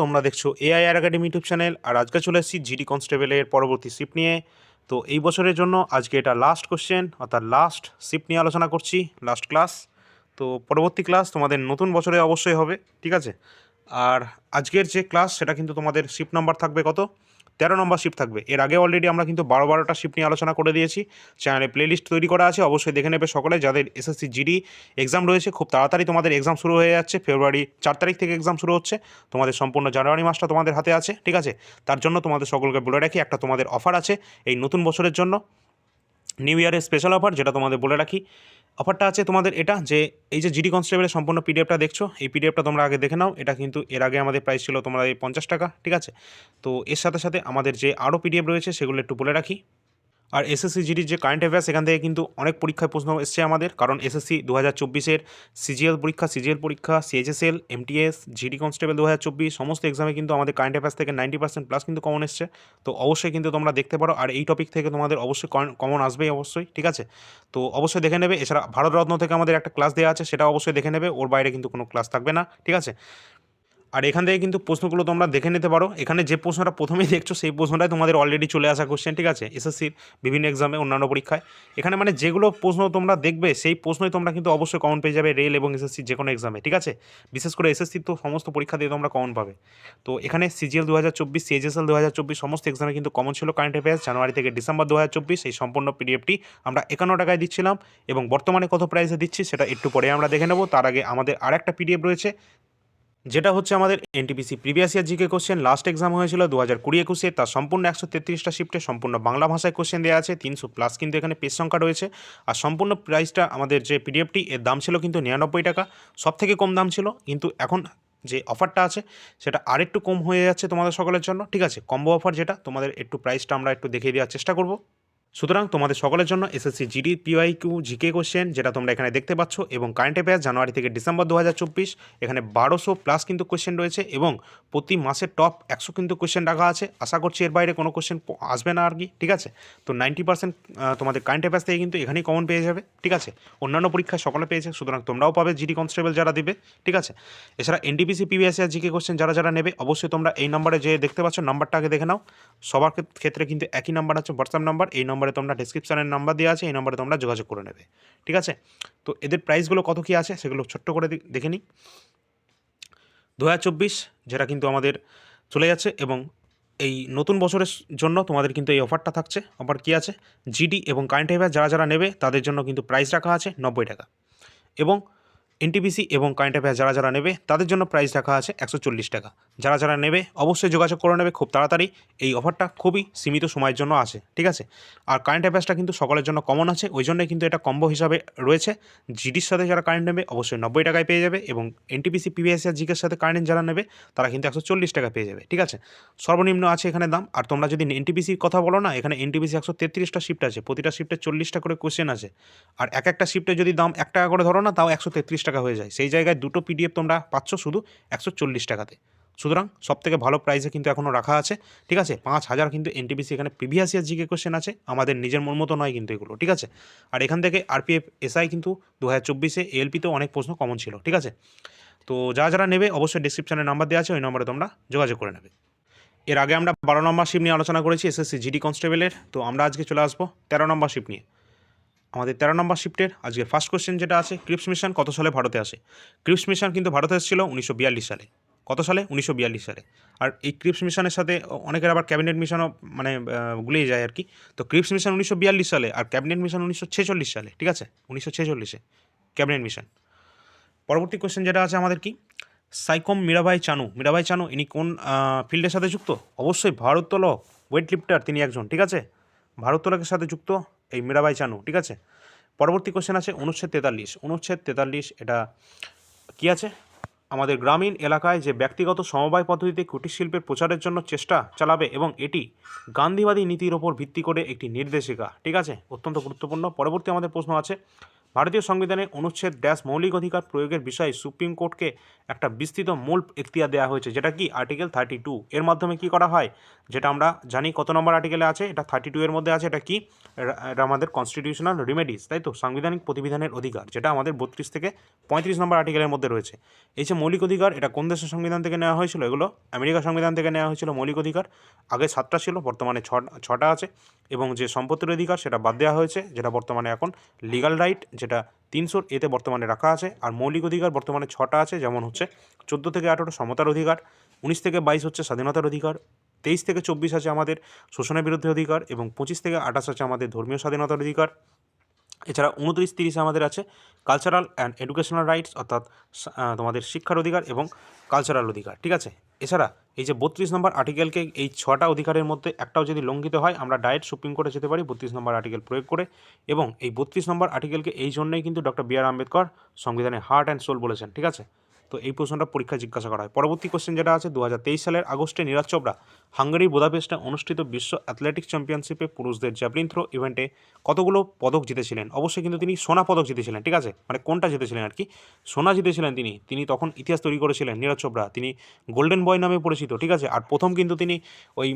তোমরা দেখছ এআই আর একাডেমি ইউটিউব চ্যানেল আর আজকে চলে এসেছি জিডি কনস্টেবলের পরবর্তী শিফট নিয়ে। তো এই বছরের জন্য আজকে এটা লাস্ট কোশ্চেন অর্থাৎ লাস্ট শিফট নিয়ে আলোচনা করছি লাস্ট ক্লাস তো পরবর্তী ক্লাস তোমাদের নতুন বছরে অবশ্যই হবে, ঠিক আছে? আর আজকের যে ক্লাস সেটা কিন্তু তোমাদের শিফট নাম্বার থাকবে কত? তেরো নম্বর শিফট থাকবে। এর আগে অলরেডি আমরা কিন্তু বারো বারোটা শিফট নিয়ে আলোচনা করে দিয়েছি। চ্যানেলে প্লেলিস্ট তৈরি করা আছে, অবশ্যই দেখে নেবে সকলে। যাদের এসএসসি জিডি এক্সাম রয়েছে, খুব তাড়াতাড়ি তোমাদের এক্সাম শুরু হয়ে যাচ্ছে। ফেব্রুয়ারি চার তারিখ থেকে এক্সাম শুরু হচ্ছে। তোমাদের সম্পূর্ণ জানুয়ারি মাসটা তোমাদের হাতে আছে, ঠিক আছে? তার জন্য তোমাদের সকলকে বলে রাখি, একটা তোমাদের অফার আছে এই নতুন বছরের জন্য। নিউ ইয়ারের স্পেশাল অফার যেটা তোমাদের বলে রাখি। অফারটা আছে তোমাদের এটা, যে এই যে জিডি কনস্টেবলের সম্পূর্ণ পিডিএফটা দেখছ, এই পিডিএফটা তোমরা আগে দেখে নাও। এটা কিন্তু এর আগে আমাদের প্রাইস ছিল তোমরা এই পঞ্চাশ টাকা, ঠিক আছে? তো এর সাথে সাথে আমাদের যে আরও পিডিএফ রয়েছে, সেগুলো একটু বলে রাখি। আর এসএসসি জিডির যে কারেন্ট অ্যাফেয়ার্স সেখান থেকে কিন্তু অনেক পরীক্ষায় প্রশ্ন এসছে আমাদের। কারণ এসএসসি দু হাজার চব্বিশের সিজিএল পরীক্ষা সিজিএল পরীক্ষা সিএইচএসএল এমটিএস জিডি কনস্টেবল দু হাজার চব্বিশ, সমস্ত এক্সামে কিন্তু আমাদের কারেন্ট অ্যাফেয়ার্স থেকে নাইনটি পার্সেন্ট প্লাস কিন্তু কমন এসছে। তো অবশ্যই কিন্তু তোমরা দেখতে পারো। আর এই টপিক থেকে তোমাদের অবশ্যই কমন আসবেই অবশ্যই, ঠিক আছে? তো অবশ্যই দেখে নেবে। এছাড়া ভারতরত্ন থেকে আমাদের একটা ক্লাস দেওয়া আছে সেটা অবশ্যই দেখে নেবে। ওর বাইরে কিন্তু কোনো ক্লাস থাকবে না, ঠিক আছে? আর এখান থেকে কিন্তু প্রশ্নগুলো তোমরা দেখে নিতে পারো। এখানে যে প্রশ্নটা প্রথমেই দেখছ, সেই প্রশ্নটাই তোমাদের অলরেডি চলে আসা কোশ্চেন ঠিক আছে? এসএসসির বিভিন্ন এক্সামে অন্যান্য পরীক্ষায়। এখানে মানে যেগুলো প্রশ্ন তোমরা দেখবে, সেই প্রশ্নই তোমরা কিন্তু অবশ্যই কমন পেয়ে যাবে রেল এবং এসএসসি যে কোনো এক্সামে ঠিক আছে? বিশেষ করে এসএসসির তো সমস্ত পরীক্ষা দিয়ে তোমরা কমন পাবে। তো এখানে সিজিএল দু হাজার চব্বিশ সিএইচএসএল দু হাজার চব্বিশ সমস্ত এক্সামে কিন্তু কমন ছিল কারেন্ট অ্যাফেয়ার্স জানুয়ারি থেকে ডিসেম্বর দু হাজার চব্বিশ, এই সম্পূর্ণ পিডিএফটি আমরা একান্ন টাকায় দিচ্ছিলাম এবং বর্তমানে কত প্রাইসে দিচ্ছি, সেটা একটু পরে আমরা দেখে নেব। তার আগে আমাদের আর একটা পিডিএফ রয়েছে যেটা হচ্ছে আমাদের NTPC previous year GK question last exam হয়েছিল দু হাজার কুড়ি একুশে, তার সম্পূর্ণ একশো তেত্রিশটা শিফটে সম্পূর্ণ বাংলা ভাষায় কোশ্চেন দেওয়া আছে, তিনশো প্লাস কিন্তু এখানে পেজ সংখ্যা রয়েছে। আর সম্পূর্ণ প্রাইসটা আমাদের যে পিডিএফটি এর দাম ছিল কিন্তু নিরানব্বই টাকা সব থেকে কম দাম ছিল। কিন্তু এখন যে অফারটা আছে, সেটা আরেকটু কম হয়ে যাচ্ছে তোমাদের সকলের জন্য। ঠিক আছে কম্বো অফার যেটা, তোমাদের একটু প্রাইসটা আমরা একটু দেখিয়ে দেওয়ার চেষ্টা করব। সুতরাং তোমাদের সকলের জন্য SSC GD PY Q GK question যেটা তোমরা এখানে দেখতে পাচ্ছ, এবং কারেন্ট অ্যাফেয়ার্স জানুয়ারি থেকে ডিসেম্বর দু হাজার চব্বিশ, এখানে বারোশো প্লাস কিন্তু কোশ্চেন রয়েছে, এবং প্রতি মাসে টপ একশো কিন্তু কোশ্চেন রাখা আছে। আশা করছি এর বাইরে কোনো কোশ্চেন আসবে না আর কি, ঠিক আছে? তো নাইনটি পার্সেন্ট তোমাদের কারেন্ট অ্যাফেয়ার্স থেকে কিন্তু এখানেই কমন পেয়ে যাবে, ঠিক আছে? অন্যান্য পরীক্ষায় সকলে পেয়েছে, সুতরাং তোমরাও পাবে জিডি কনস্টেবল যারা দেবে, ঠিক আছে? এছাড়া এনটিপিসি পিবিএসসি আর জিকে কোশ্চেন যারা যারা নেবে, অবশ্যই তোমরা এই নাম্বারে যে দেখতে পাচ্ছ নাম্বারটা আগে দেখে নাও। সবার ক্ষেত- ক্ষেত্রে কিন্তু একই নাম্বার আছে হোয়াটসঅ্যাপ নাম্বার এই নম্বরে তোমরা ডিসক্রিপশনের নাম্বার দেওয়া আছে, এই নম্বরে তোমরা যোগাযোগ করে নেবে। ঠিক আছে? তো এদের প্রাইসগুলো কত কী আছে সেগুলো ছোট্ট করে দেখে নিই। দু হাজার চব্বিশ, যেটা কিন্তু আমাদের চলে যাচ্ছে এবং এই নতুন বছরের জন্য তোমাদের কিন্তু এই অফারটা থাকছে। অফার কী আছে? জিডি এবং কারেন্ট অ্যাফেয়ার যারা যারা নেবে, তাদের জন্য কিন্তু প্রাইস রাখা আছে নব্বই টাকা। এবং এনটিপিসি এবং কারেন্ট অ্যাফেয়ার যারা যারা নেবে, তাদের জন্য প্রাইস রাখা আছে একশো চল্লিশ টাকা। যারা যারা নেবে, অবশ্যই যোগাযোগ করে নেবে, খুব তাড়াতাড়ি। এই অফারটা খুবই সীমিত সময়ের জন্য আছে, ঠিক আছে? আর কারেন্ট অ্যাফেয়ার্সটা কিন্তু সকলের জন্য কমন আছে, ওই জন্যই কিন্তু এটা কম্বো হিসাবে রয়েছে। জিডির সাথে যারা কারেন্ট নেবে, অবশ্যই নব্বই টাকায় পেয়ে যাবে এবং এনটিপিসি পিভিএসআর জিকের সাথে কারেন্ট যারা নেবে, তারা কিন্তু একশো চল্লিশ টাকা পেয়ে যাবে, ঠিক আছে? সর্বনিম্ন আছে এখানে দাম, আর তোমরা যদি এনটিপিসির কথা বলো না, এখানে এনটিপিসি একশো তেত্রিশটা শিফট আছে, প্রতিটা শিফটে চল্লিশটা করে কোশ্চেন আছে। আর এক একটা শিফটে যদি দাম এক টাকা করে ধরো না, তাও একশো তেত্রিশ টাকা হয়ে যায়। সেই জায়গায় দুটো পিডিএফ তোমরা পাচ্ছ শুধু একশো চল্লিশ টাকাতে। সুতরাং সব থেকে ভালো প্রাইসে কিন্তু এখনও রাখা আছে। ঠিক আছে? পাঁচ হাজার কিন্তু এনটিপিসি এখানে প্রিভিয়াস ইয়ার জিকে কোশ্চেন আছে। আমাদের নিজের মন মতো নয় কিন্তু এগুলো। ঠিক আছে? আর এখান থেকে আরপিএফ এসআই কিন্তু দু হাজার চব্বিশে এলপিতেও অনেক প্রশ্ন কমন ছিল। ঠিক আছে? তো যারা যারা নেবে অবশ্যই ডিসক্রিপশানে নাম্বার দেওয়া আছে। ওই নম্বরে তোমরা যোগাযোগ করে নেবে। এর আগে আমরা বারো নম্বর শিপ নিয়ে আলোচনা করেছি এসএসসি জিডি কনস্টেবলের তো আমরা আজকে চলে আসব তেরো নম্বর শিপ নিয়ে। আমাদের তেরো নম্বর শিফটের আজকে ফার্স্ট কোশ্চেন যেটা আছে, ক্রিপস মিশন কত সালে ভারতে আসে? ক্রিপস মিশন কিন্তু ভারতে এসেছিল উনিশশো বিয়াল্লিশ সালে। কত সালে? উনিশশো বিয়াল্লিশ সালে। আর এই ক্রিপস মিশনের সাথে অনেকের আবার ক্যাবিনেট মিশনও মানে গুলিয়ে যায় আর কি। তো ক্রিপস মিশন উনিশশো বিয়াল্লিশ সালে আর ক্যাবিনেট মিশন উনিশশো ছেচল্লিশ সালে, ঠিক আছে? উনিশশো ছেচল্লিশে ক্যাবিনেট মিশন। পরবর্তী কোশ্চেন যেটা আছে আমাদের কি? সাইকম মীরাবাই চানু। মীরাবাই চানু, ইনি কোন ফিল্ডের সাথে যুক্ত? অবশ্যই ভারোত্তোলক ওয়েট লিফটার তিনি একজন, ঠিক আছে? ভারোত্তোলকের সাথে যুক্ত। এই মীরাবাই চানু, ঠিক আছে? পরবর্তী কোশ্চেন আছে অনুচ্ছেদ তেতাল্লিশ। অনুচ্ছেদ তেতাল্লিশ, এটা কি আছে? আমাদের গ্রামীণ এলাকায় যে ব্যক্তিগত সমবায় পদ্ধতিতে কুটির শিল্পের প্রচারের জন্য চেষ্টা চালাবে এবং এটি গান্ধীবাদী নীতির ওপর ভিত্তি করে একটি নির্দেশিকা, ঠিক আছে? অত্যন্ত গুরুত্বপূর্ণ। পরবর্তী আমাদের প্রশ্ন আছে ভারতীয় সংবিধানে অনুচ্ছেদ ড্যাশ মৌলিক অধিকার প্রয়োগের বিষয়ে সুপ্রিম কোর্টকে একটা বিস্তৃত মূল এখতিয়ার দেওয়া হয়েছে, যেটা কি আর্টিকেল থার্টি টু। এর মাধ্যমে কি করা হয়? যেটা আমরা জানি কত নম্বর আর্টিকেলে আছে, এটা থার্টি টু এর মধ্যে আছে, এটা কি? এটা- আমাদের কনস্টিটিউশনাল রিমেডিস তাই তো? সাংবিধানিক প্রতিবিধানের অধিকার, যেটা আমাদের বত্রিশ থেকে পঁয়ত্রিশ নম্বর আর্টিকেলের মধ্যে রয়েছে। এই যে মৌলিক অধিকার, এটা কোন দেশের সংবিধান থেকে নেওয়া হয়েছিল? এগুলো আমেরিকা সংবিধান থেকে নেওয়া হয়েছিল মৌলিক অধিকার। আগে সাতটা ছিল, বর্তমানে ছটা আছে। এবং যে সম্পত্তির অধিকার, সেটা বাদ দেওয়া হয়েছে, যেটা বর্তমানে এখন লিগাল রাইট তিনশোর এতে বর্তমানে রাখা আছে, আর মৌলিক অধিকার বর্তমানে ছটা আছে, যেমন হচ্ছে চোদ্দ থেকে আঠেরো সমতার অধিকার, উনিশ থেকে বাইশ হচ্ছে স্বাধীনতার অধিকার, তেইশ থেকে চব্বিশ আছে আমাদের শোষণের বিরুদ্ধে অধিকার, এবং পঁচিশ থেকে আঠাশ আছে আমাদের ধর্মীয় স্বাধীনতার অধিকার। এছাড়া উনত্রিশ তিরিশে আমাদের আছে কালচারাল অ্যান্ড এডুকেশনাল রাইটস অর্থাৎ তোমাদের শিক্ষার অধিকার এবং কালচারাল অধিকার, ঠিক আছে? এছাড়া এই যে বত্রিশ নম্বর আর্টিকেলকে এই ছটা অধিকারের মধ্যে একটাও যদি লঙ্ঘিত হয়, আমরা ডাইরেক্ট সুপ্রিম কোর্টে যেতে পারি বত্রিশ নম্বর আর্টিকেল প্রয়োগ করে এবং এই বত্রিশ নম্বর আর্টিকেলকে এই জন্যই কিন্তু ডক্টর বি আর আম্বেদকর সংবিধানে হার্ট অ্যান্ড সোল বলেছেন, ঠিক আছে? তো এই প্রশ্নটা পরীক্ষা জিজ্ঞাসা করা হয়। পরবর্তী কোশ্চেন যেটা আছে দু হাজার তেইশ সালের আগস্টে নীরাজ চোপড়া হাঙ্গারি বোদাপেস্টে অনুষ্ঠিত বিশ্ব অ্যাথলেটিক্স চ্যাম্পিয়নশিপে পুরুষদের জ্যাভলিন থ্রো ইভেন্টে কতগুলো পদক জিতেছিলেন? অবশ্যই কিন্তু তিনি সোনা পদক জিতেছিলেন, ঠিক আছে? মানে কোনটা জিতেছিলেন আর কি? সোনা জিতেছিলেন তিনি। তিনি তখন ইতিহাস তৈরি করেছিলেন নীরজ চোপড়া। তিনি গোল্ডেন বয় নামে পরিচিত, ঠিক আছে? আর প্রথম কিন্তু তিনি ওই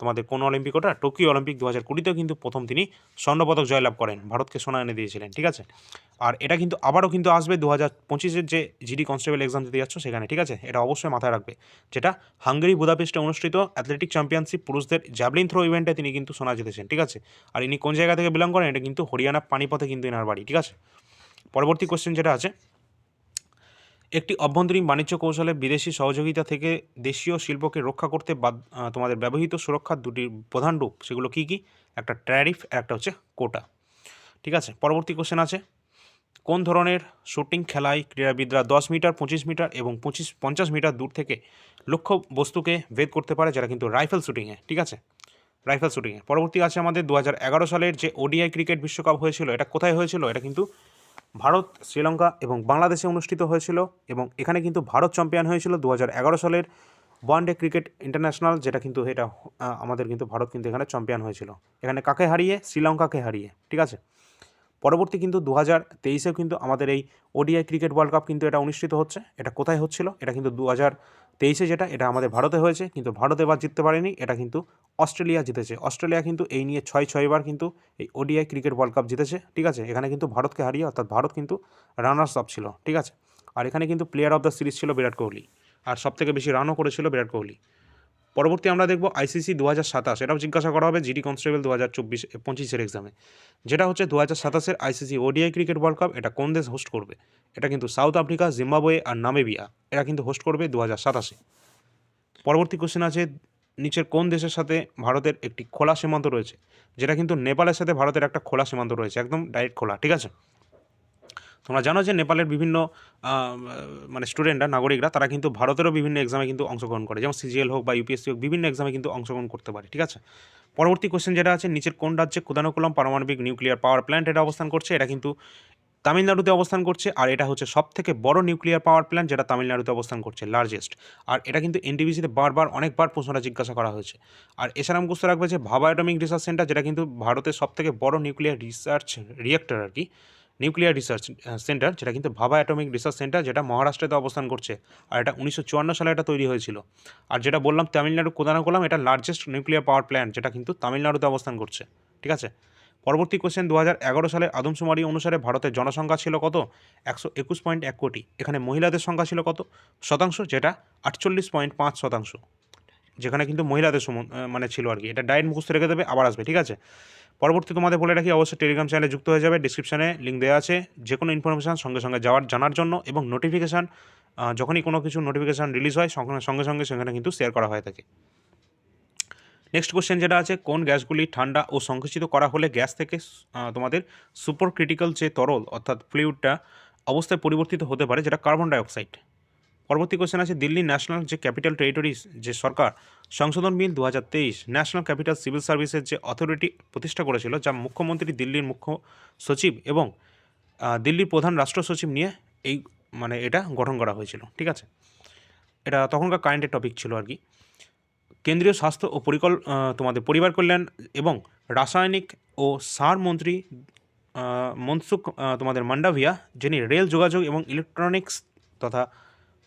তোমাদের কোন অলিম্পিক ওটা? টোকিও অলিম্পিক দু হাজার কুড়িতেও কিন্তু প্রথম তিনি স্বর্ণপদক জয়লাভ করেন। ভারতকে সোনা এনে দিয়েছিলেন, ঠিক আছে? আর এটা কিন্তু আবারও কিন্তু আসবে দু হাজার পঁচিশের যে জিডি কনস্টেবল এক্সাম দিতে যাচ্ছ সেখানে, ঠিক আছে? এটা অবশ্যই মাথায় রাখবে। যেটা হাঙ্গেরি বুদাপেস্টে অনুষ্ঠিত অ্যাথলেটিক চ্যাম্পিয়নশিপ পুরুষদের জ্যাভলিন থ্রো ইভেন্টে তিনি কিন্তু সোনা জিতেছেন, ঠিক আছে? আর ইনি কোন জায়গা থেকে বিলং করেন, এটা কিন্তু হরিয়ানা পানিপথে কিন্তু এনার বাড়ি, ঠিক আছে? পরবর্তী কোশ্চেন যেটা আছে, একটি অভ্যন্তরীণ বাণিজ্য কৌশলে বিদেশি সহযোগিতা থেকে দেশীয় শিল্পকে রক্ষা করতে তোমাদের ব্যবহৃত সুরক্ষার দুটি প্রধান রূপ, সেগুলো কি কি? একটা ট্যারিফ একটা হচ্ছে কোটা, ঠিক আছে? পরবর্তী কোশ্চেন আছে কোন ধরনের শুটিং খেলায় ক্রীড়াবিদরা দশ মিটার, পঁচিশ মিটার এবং পঁচিশ, পঞ্চাশ মিটার দূর থেকে লক্ষ্য বস্তুকে ভেদ করতে পারে, যারা কিন্তু রাইফেল শুটিংয়ে, ঠিক আছে? রাইফেল শুটিংয়ে। পরবর্তী আছে আমাদের দু হাজার এগারো সালের যে ওডিআই ক্রিকেট বিশ্বকাপ হয়েছিল, এটা কোথায় হয়েছিল? এটা কিন্তু ভারত, শ্রীলঙ্কা এবং বাংলাদেশে অনুষ্ঠিত হয়েছিল এবং এখানে কিন্তু ভারত চ্যাম্পিয়ন হয়েছিল দু হাজার এগারো সালের ওয়ান ডে ক্রিকেট ইন্টারন্যাশনাল, যেটা কিন্তু এটা আমাদের কিন্তু ভারত কিন্তু এখানে চ্যাম্পিয়ন হয়েছিল। এখানে কাকে হারিয়ে? শ্রীলঙ্কাকে হারিয়ে, ঠিক আছে? পরবর্তী কিন্তু দু হাজার তেইশেও কিন্তু আমাদের এই ওডিআই ক্রিকেট ওয়ার্ল্ড কাপ কিন্তু এটা অনুষ্ঠিত হচ্ছে। এটা কোথায় হচ্ছিল? এটা কিন্তু দু হাজার তেইশে যেটা, এটা আমাদের ভারতে হয়েছে, কিন্তু ভারত এবার জিততে পারেনি, এটা কিন্তু অস্ট্রেলিয়া জিতেছে। অস্ট্রেলিয়া কিন্তু এই নিয়ে ছয় ছয়বার কিন্তু এই ওডিআই ক্রিকেট ওয়ার্ল্ড কাপ জিতেছে, ঠিক আছে? এখানে কিন্তু ভারতকে হারিয়ে, অর্থাৎ ভারত কিন্তু রানার্স আপ ছিল, ঠিক আছে? আর এখানে কিন্তু প্লেয়ার অফ দ্য সিরিজ ছিল বিরাট কোহলি, আর সবথেকে বেশি রানও করেছিল বিরাট কোহলি। পরবর্তী আমরা দেখব আইসিসি দু হাজার সাতাশ, এটাও জিজ্ঞাসা করা হবে জিডি কনস্টেবল দু হাজার চব্বিশ পঁচিশের এক্সামে যেটা হচ্ছে দু হাজার সাতাশের ICC ODI cricket world cup, এটা কোন দেশ হোস্ট করবে? এটা কিন্তু সাউথ আফ্রিকা, জিম্বাবুয়ে আর নামেবিয়া, এরা কিন্তু হোস্ট করবে দু হাজার সাতাশে। পরবর্তী কোশ্চেন আছে, নিচের কোন দেশের সাথে ভারতের একটি খোলা সীমান্ত রয়েছে? যেটা কিন্তু নেপালের সাথে ভারতের একটা খোলা সীমান্ত রয়েছে, একদম ডাইরেক্ট খোলা, ঠিক আছে? তোমরা জানো যে নেপালের বিভিন্ন মানে স্টুডেন্টরা, নাগরিকরা, তারা কিন্তু ভারতেরও বিভিন্ন এক্সামে কিন্তু অংশগ্রহণ করে। যেমন সিজিএল হোক বা ইউপিএসসি হোক, বিভিন্ন এক্সামে কিন্তু অংশগ্রহণ করতে পারে, ঠিক আছে? পরবর্তী কোশ্চেন যেটা আছে, নিচের কোন রাজ্যে কুদানুকুলম পারমাণবিক নিউক্লিয়ার পাওয়ার প্ল্যান্ট এটা অবস্থান করছে? এটা কিন্তু তামিলনাড়ুতে অবস্থান করছে, আর এটা হচ্ছে সব থেকে বড় নিউক্লিয়ার পাওয়ার প্ল্যান্ট যেটা তামিলনাড়ুতে অবস্থান করছে লার্জেস্ট আর এটা কিন্তু এনটিভিসিতে বারবার, অনেকবার প্রশ্নটা জিজ্ঞাসা করা হয়েছে। আর এছাড়া মুখস্থ রাখবে যে ভাবা অ্যাটমিক রিসার্চ সেন্টার যেটা কিন্তু ভারতের সব থেকে বড় নিউক্লিয়ার রিসার্চ রিয়েক্টর আর কি নিউক্লিয়ার রিসার্চ সেন্টার, যেটা কিন্তু ভাবা অ্যাটমিক রিসার্চ সেন্টার, যেটা মহারাষ্ট্রেতে অবস্থান করছে। আর এটা উনিশশো চুয়ান্ন সালে এটা তৈরি হয়েছিল। আর যেটা বললাম, তামিলনাড়ু কোদানাকুলাম এটা লার্জেস্ট নিউক্লিয়ার পাওয়ার প্ল্যান্ট যেটা কিন্তু তামিলনাড়ুতে অবস্থান করছে। ঠিক আছে? পরবর্তী কোশ্চেন দু সালের আদমশুমারি অনুসারে ভারতের জনসংখ্যা ছিল কত? একশো একুশ পয়েন্ট এক কোটি। এখানে মহিলাদের সংখ্যা ছিল কত? শতাংশ, যেটা আটচল্লিশ পয়েন্ট পাঁচ শতাংশ। যেখানে কিন্তু মহিলাদের মানে ছিল আর কি। এটা ডায়েট মুখস্থ রেখে দেবে, আবার আসবে। ঠিক আছে? পরবর্তী তোমাদের বলে রাখি, অবশ্যই টেলিগ্রাম চ্যানেলে যুক্ত হয়ে যাবে। ডিসক্রিপশানে লিঙ্ক দেওয়া আছে। যে কোনো ইনফরমেশান সঙ্গে সঙ্গে যাওয়ার, জানার জন্য এবং নোটিফিকেশান যখনই কোনো কিছু নোটিফিকেশান রিলিজ হয়, সঙ্গে সঙ্গে সঙ্গে সেখানে কিন্তু শেয়ার করা হয়ে থাকে। নেক্সট কোশ্চেন যেটা আছে, কোন গ্যাসগুলি ঠান্ডা ও সংকুচিত করা হলে গ্যাস থেকে তোমাদের সুপার ক্রিটিক্যাল যে তরল, অর্থাৎ ফ্লুইডটা অবস্থায় পরিবর্তিত হতে পারে, যেটা কার্বন ডাইঅক্সাইড পরবর্তী কোশ্চেন আছে দিল্লি ন্যাশনাল যে ক্যাপিটাল টেরিটরিজ যে সরকার, সংশোধন বিল দু হাজার তেইশ ন্যাশনাল ক্যাপিটাল সিভিল সার্ভিসের যে অথরিটি প্রতিষ্ঠা করেছিল, যা মুখ্যমন্ত্রী দিল্লির মুখ্য সচিব এবং দিল্লির প্রধান রাষ্ট্র সচিব নিয়ে এই মানে এটা গঠন করা হয়েছিল, ঠিক আছে? এটা তখনকার কারেন্টের টপিক ছিল আর কি। কেন্দ্রীয় স্বাস্থ্য ও পরিকল তোমাদের পরিবার কল্যাণ এবং রাসায়নিক ও সার মন্ত্রী মনসুখ তোমাদের মান্ডাভিয়া, যিনি রেল যোগাযোগ এবং ইলেকট্রনিক্স তথা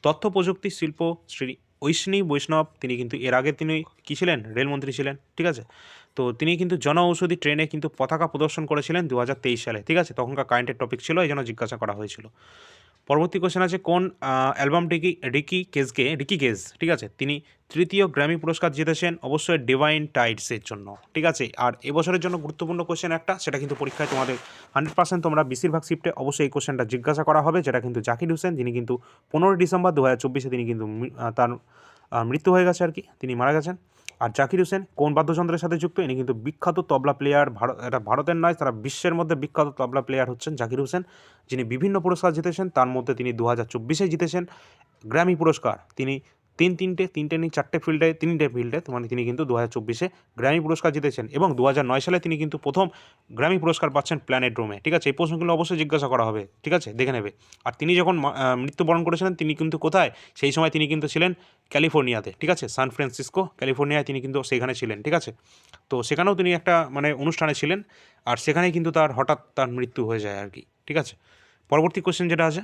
তথ্য প্রযুক্তি শিল্প শ্রী ঐশ্বিনী বৈষ্ণব, তিনি কিন্তু এর আগে তিনি কী ছিলেন? রেলমন্ত্রী ছিলেন, ঠিক আছে? তো তিনি কিন্তু জন ঔষধি ট্রেনে কিন্তু পতাকা প্রদর্শন করেছিলেন দু হাজার তেইশ সালে, ঠিক আছে? তখনকার কারেন্টের টপিক ছিল এই জন্য জিজ্ঞাসা করা হয়েছিল। পরবর্তী কোশ্চেন আছে কোন আহ, অ্যালবামটি কি রিকি কেজকে রিকি কেজ ঠিক আছে? তিনি তৃতীয় গ্র্যামি পুরস্কার জিতেছেন অবশ্যই ডিভাইন টাইটসের জন্য ঠিক আছে? আর এবছরের জন্য গুরুত্বপূর্ণ কোশ্চেন একটা সেটা কিন্তু পরীক্ষায় তোমাদের হান্ড্রেড পার্সেন্ট তোমরা বেশিরভাগ শিফটে অবশ্যই এই কোশ্চেনটা জিজ্ঞাসা করা হবে যেটা কিন্তু জাকির হোসেন যিনি কিন্তু পনেরোই ডিসেম্বর দু হাজার চব্বিশে তিনি কিন্তু তার মৃত্যু হয়ে গেছে আর কি তিনি মারা গেছেন। আর জাকির হোসেন কোন বাদ্যযন্ত্রের সাথে যুক্ত? ইনি কিন্তু বিখ্যাত তবলা প্লেয়ার ভারত, এটা ভারতের নয়, তারা বিশ্বের মধ্যে বিখ্যাত তবলা প্লেয়ার হচ্ছেন জাকির হোসেন, যিনি বিভিন্ন পুরস্কার জিতেছেন। তার মধ্যে তিনি দু হাজার চব্বিশে জিতেছেন, গ্র্যামি পুরস্কার। তিনি তিন তিনটে তিনটে নিয়ে চারটে ফিল্ডে তিনটে ফিল্ডে মানে তিনি কিন্তু দু হাজার চব্বিশে গ্র্যামি পুরস্কার জিতেছেন এবং দু হাজার নয় সালে তিনি কিন্তু প্রথম গ্র্যামি পুরস্কার পাচ্ছেন প্ল্যানেট রোমে ঠিক আছে? এই প্রশ্নগুলো অবশ্যই জিজ্ঞাসা করা হবে। ঠিক আছে? দেখে নেবে। আর তিনি যখন মৃত্যুবরণ করেছিলেন, তিনি কিন্তু কোথায়? সেই সময় তিনি কিন্তু ছিলেন ক্যালিফোর্নিয়াতে। ঠিক আছে? সান ফ্রান্সিসকো ক্যালিফোর্নিয়ায় তিনি কিন্তু সেখানে ছিলেন। ঠিক আছে? তো সেখানেও তিনি একটা মানে অনুষ্ঠানে ছিলেন। আর সেখানেই কিন্তু তার হঠাৎ তার মৃত্যু হয়ে যায় আর কি। ঠিক আছে? পরবর্তী কোশ্চেন যেটা আছে?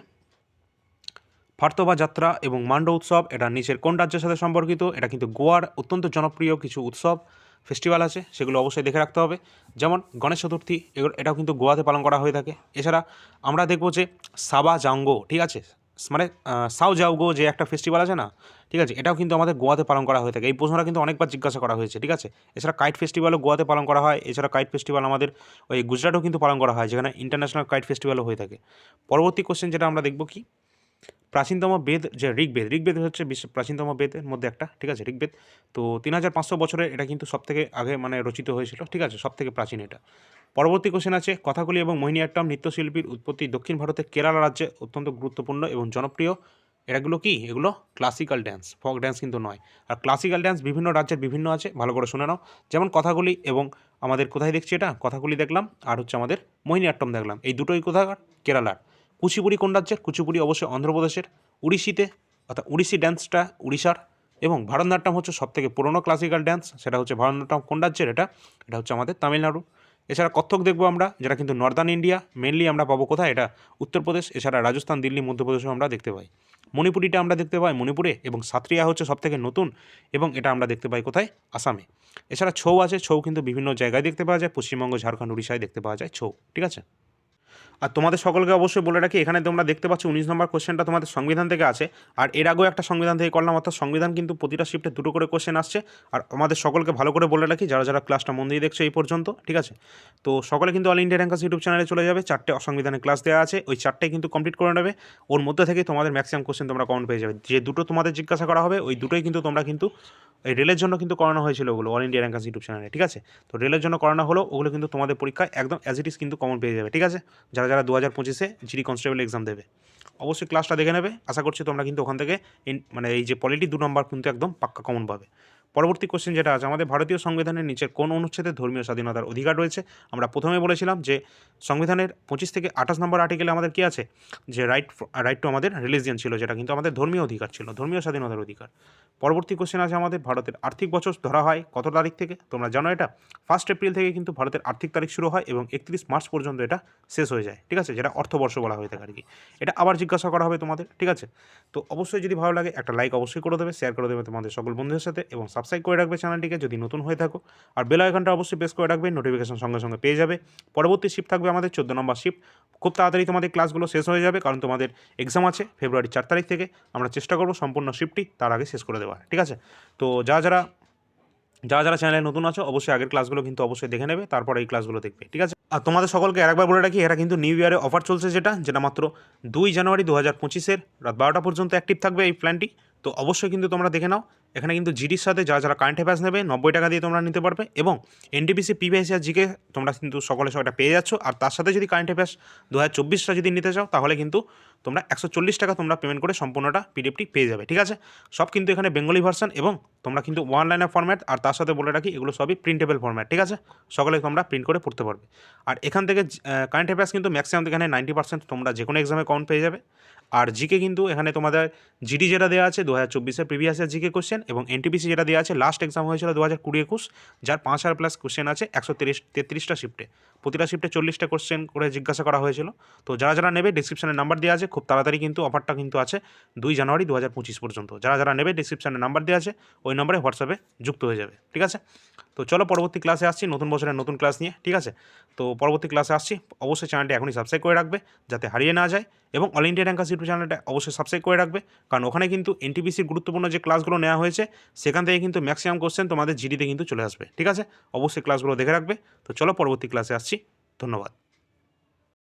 ফার্তবা যাত্রা এবং মান্ড উৎসব, এটা নিচের কোন রাজ্যের সাথে সম্পর্কিত, এটা কিন্তু গোয়ার অত্যন্ত জনপ্রিয় কিছু উৎসব, ফেস্টিভ্যাল আছে, সেগুলো অবশ্যই দেখে রাখতে হবে। যেমন গণেশ চতুর্থী, এগুলো, এটাও কিন্তু গোয়াতে পালন করা হয়ে থাকে। এছাড়া আমরা দেখব যে সাবা জাঙ্গো, ঠিক আছে? মানে সাও জাউগো যে একটা ফেস্টিভ্যাল আছে না, ঠিক আছে? এটাও কিন্তু আমাদের গোয়াতে পালন করা হয়ে থাকে। এই প্রশ্নটা কিন্তু অনেকবার জিজ্ঞাসা করা হয়েছে, ঠিক আছে? এছাড়া কাইট ফেস্টিভ্যালও গোয়াতে পালন করা হয়। এছাড়া কাইট ফেস্টিভ্যাল আমাদের ওই গুজরাটেও কিন্তু পালন করা হয়, যেখানে ইন্টারন্যাশনাল কাইট ফেস্টিভ্যালও হয়ে থাকে। পরবর্তী কোশ্চেন যেটা আমরা দেখব কি? প্রাচীনতম বেদ যে ঋগ্বেদ ঋগ্বেদ হচ্ছে বিশ্বের প্রাচীনতম বেদের মধ্যে একটা, ঠিক আছে, ঋগ্বেদ। তো তিন হাজার পাঁচশো বছরে এটা কিন্তু সব থেকে আগে মানে রচিত হয়েছিল, ঠিক আছে সব থেকে প্রাচীন এটা। পরবর্তী কোশ্চেন আছে, কথাগুলি এবং মোহিনীয়াট্টম নৃত্যশিল্পীর উৎপত্তি দক্ষিণ ভারতের কেরালা রাজ্যে অত্যন্ত গুরুত্বপূর্ণ এবং জনপ্রিয়। এগুলো কি? এগুলো ক্লাসিক্যাল ড্যান্স ফক ড্যান্স কিন্তু নয়। আর ক্লাসিক্যাল ড্যান্স বিভিন্ন রাজ্যের বিভিন্ন আছে, ভালো করে শুনে নাও। যেমন কথাগুলি এবং আমাদের কোথায় দেখছি এটা? কথাগুলি দেখলাম, আর হচ্ছে আমাদের মোহিনীয়াট্টম দেখলাম। এই দুটোই কোথাকার? কেরালার। কুচিপুড়ি কোন রাজ্যের? কুচিপুড়ি অবশ্যই অন্ধ্রপ্রদেশের। উড়িষ্যিতে, অর্থাৎ উড়িষ্যি ড্যান্সটা উড়িষ্যার এবং ভারতনাট্যম হচ্ছে সব থেকে পুরনো ক্লাসিক্যাল ড্যান্স সেটা হচ্ছে ভারতনাট্যম কোন রাজ্যের এটা? এটা হচ্ছে আমাদের তামিলনাড়ু। এছাড়া কত্থক দেখব আমরা, যেটা কিন্তু নর্দার্ন ইন্ডিয়া মেনলি আমরা পাবো কোথায়? এটা উত্তরপ্রদেশ, এছাড়া রাজস্থান, দিল্লি, মধ্যপ্রদেশেও আমরা দেখতে পাই। মণিপুরিটা আমরা দেখতে পাই, মণিপুরে, এবং সাত্রিয়া হচ্ছে সব থেকে নতুন, এবং এটা আমরা দেখতে পাই কোথায়? আসামে। এছাড়া ছৌ আছে, ছৌ কিন্তু বিভিন্ন জায়গায় দেখতে পাওয়া যায়, পশ্চিমবঙ্গ, ঝাড়খণ্ড, উড়িষ্যায় দেখতে পাওয়া যায় ছৌ, ঠিক আছে? আর তোমাদের সকলকে অবশ্যই বলে রাখি, এখানে তোমরা দেখতে পাচ্ছ উনিশ নম্বর কোশ্চেনটা তোমাদের সংবিধান থেকে আছে। আর এর আগেও একটা সংবিধান থেকে করলাম, অর্থাৎ সংবিধান কিন্তু প্রতিটা শিফটে দুটো করে কোশ্চেন আসছে। আর আমাদের সকলকে ভালো করে বলে রাখি, যারা যারা ক্লাসটা মন দিয়ে দেখছ এই পর্যন্ত, ঠিক আছে? তো সকলে কিন্তু অল ইন্ডিয়া র্যাঙ্কাস ইউটিউব চ্যানেলে চলে যাবে, চারটে অসংবিধানের ক্লাস দেওয়া আছে, ওই চারটে কিন্তু কমপ্লিট করে নেবে। ওর মধ্যে থেকে তোমাদের ম্যাক্সিমাম কোশ্চেন তোমরা কমন পেয়ে যাবে। যে দুটো তোমাদের জিজ্ঞাসা করা হবে, ওই দুটোই কিন্তু তোমরা কিন্তু, এই রেলের জন্য কিন্তু করানো হয়েছিল ওগুলো অল ইন্ডিয়া র্যাঙ্কাস ইউটিউব চ্যানেলে ঠিক আছে? তো রেলের জন্য করানো হলো, ওগুলো কিন্তু তোমাদের পরীক্ষায় একদম অ্যাজ ইট ইস কিন্তু কমন পেয়ে যাবে, ঠিক আছে? যারা যারা যারা দু হাজার পঁচিশে জিডি কনস্টেবল এক্সাম দেবে, অবশ্যই ক্লাসটা দেখে নেবে। আশা করছি তোমরা কিন্তু ওখান থেকে মানে এই যে পলিটি দু নম্বর কিন্তু একদম পাক্কা কমন পাবে। পরবর্তী কোশ্চেন যেটা আছে, আমাদের ভারতীয় সংবিধানের নিচের কোন অনুচ্ছেদে ধর্মীয় স্বাধীনতার অধিকার রয়েছে? আমরা প্রথমে বলেছিলাম যে, সংবিধানের পঁচিশ থেকে আঠাশ নম্বর আর্টিকেলে আমাদের কি আছে? যে রাইট রাইট টু আমাদের রিলিজিয়ান ছিল, যেটা কিন্তু আমাদের ধর্মীয় অধিকার ছিল, ধর্মীয় স্বাধীনতার অধিকার। পরবর্তী কোশ্চেন আছে আমাদের, ভারতের আর্থিক বছর ধরা হয় কত তারিখ থেকে? তোমরা জানো এটা? ফার্স্ট এপ্রিল থেকে কিন্তু ভারতের আর্থিক তারিখ শুরু হয় এবং একত্রিশ মার্চ পর্যন্ত এটা শেষ হয়ে যায়, ঠিক আছে? যেটা অর্থবর্ষ বলা হয়ে থাকে আর কি। এটা আবার জিজ্ঞাসা করা হবে তোমাদের, ঠিক আছে? তো অবশ্যই যদি ভালো লাগে একটা লাইক অবশ্যই করে দেবে শেয়ার করে দেবে তোমাদের সকল বন্ধুদের সাথে এবং করে রাখবে চ্যানেলটিকে যদি নতুন হয়ে থাকো। আর বেল আইকনটা অবশ্যই প্রেস করে রাখবে নোটিফিকেশন সঙ্গে সঙ্গে পেয়ে যাবে। পরবর্তী শিফট থাকবে আমাদের চোদ্দ নম্বর শিফট খুব তাড়াতাড়ি তোমাদের ক্লাসগুলো শেষ হয়ে যাবে, কারণ তোমাদের এক্সাম আছে ফেব্রুয়ারি চার তারিখ থেকে। আমরা চেষ্টা করব সম্পূর্ণ শিফটটি তার আগে শেষ করে দেওয়ার, ঠিক আছে? তো যা যারা যারা যারা চ্যানেলে নতুন আছো, অবশ্যই আগের ক্লাসগুলো কিন্তু অবশ্যই দেখে নেবে, তারপর এই ক্লাসগুলো দেখবে, ঠিক আছে? আর তোমাদের সকলকে আরেকবার বলে রাখি এটা কিন্তু নিউ ইয়ারে অফার চলছে যেটা যেটা মাত্র দুই জানুয়ারি দু হাজার পঁচিশের রাত বারোটা পর্যন্ত অ্যাক্টিভ থাকবে এই প্ল্যানটি তো অবশ্যই কিন্তু তোমরা দেখে নাও। এখানে কিন্তু জিডির সাথে যারা যারা কারেন্ট অ্যাফেয়ার্স নেবে, নব্বই টাকা দিয়ে তোমরা নিতে পারবে এবং এনডিপিসি পিভিএসি আর জিকে তোমরা কিন্তু সকলে সবটা পেয়ে যাচ্ছ। আর তার সাথে যদি কারেন্ট অ্যাফেয়ার্স দু হাজার চব্বিশটা যদি নিতে চাও, তাহলে কিন্তু তোমরা একশো চল্লিশ টাকা তোমরা পেমেন্ট করে সম্পূর্ণটা পিডিএফটি পেয়ে যাবে, ঠিক আছে? সব কিন্তু এখানে বেঙ্গলি ভার্সন এবং তোমরা কিন্তু ওয়ান লাইনের ফর্ম্যাট আর তার সাথে বলে রাখি, এগুলো সবই প্রিন্টেবল ফর্ম্যাট ঠিক আছে? সকলে তোমরা প্রিন্ট করে পড়তে পারবে। আর এখান থেকে কারেন্ট অ্যাফেয়ার্স কিন্তু ম্যাক্সিমাম এখানে নাইনটি পার্সেন্ট তোমরা যে কোনো এক্সামে কাউন্ট পেয়ে যাবে। আর জিকে কিন্তু এখানে তোমাদের জিডি যেটা দেওয়া আছে দু হাজার চব্বিশের প্রিভিয়াস ইয়ার জিকে কোশ্চেন এবং এনটিপিসি যেটা দেওয়া আছে লাস্ট এক্সাম হয়েছিল দু হাজার কুড়ি একুশ, যার পাঁচ হাজার প্লাস কোশ্চেন আছে একশো তিরিশ, তেত্রিশটা শিফটে প্রতিটা শিফটে চল্লিশটা কোশ্চেন করে জিজ্ঞাসা করা হয়েছিল। তো যারা যারা নেবে ডিসক্রিপশানে নাম্বার দেওয়া আছে খুব তাড়াতাড়ি কিন্তু অফারটা কিন্তু আছে দুই জানুয়ারি দু হাজার পঁচিশ পর্যন্ত। যারা যারা নেবে ডিসক্রিপশানে নাম্বার দেওয়া আছে, ওই নম্বরে হোয়াটসঅ্যাপে যুক্ত হয়ে যাবে, ঠিক আছে? তো চলো পরবর্তী ক্লাসে আসছি, নতুন বছরের নতুন ক্লাস নিয়ে, ঠিক আছে? তো পরবর্তী ক্লাসে আসছি, অবশ্যই চ্যানেলটি এখনই সাবস্ক্রাইব করে রাখবে, যাতে হারিয়ে না যায়, এবং অল ইন্ডিয়া র্যাঙ্কার ইউটিউব চ্যানেলটা অবশ্যই সাবস্ক্রাইব করে রাখবে, কারণ ওখানে কিন্তু এনটিপিসির গুরুত্বপূর্ণ যে ক্লাসগুলো নেওয়া হয়েছে, সেখান থেকে কিন্তু ম্যাক্সিমাম কোশ্চেন তোমাদের জিডিতে কিন্তু চলে আসবে, ঠিক আছে? অবশ্যই ক্লাসগুলো দেখে রাখবে, তো চলো পরবর্তী ক্লাসে আসছি, ধন্যবাদ।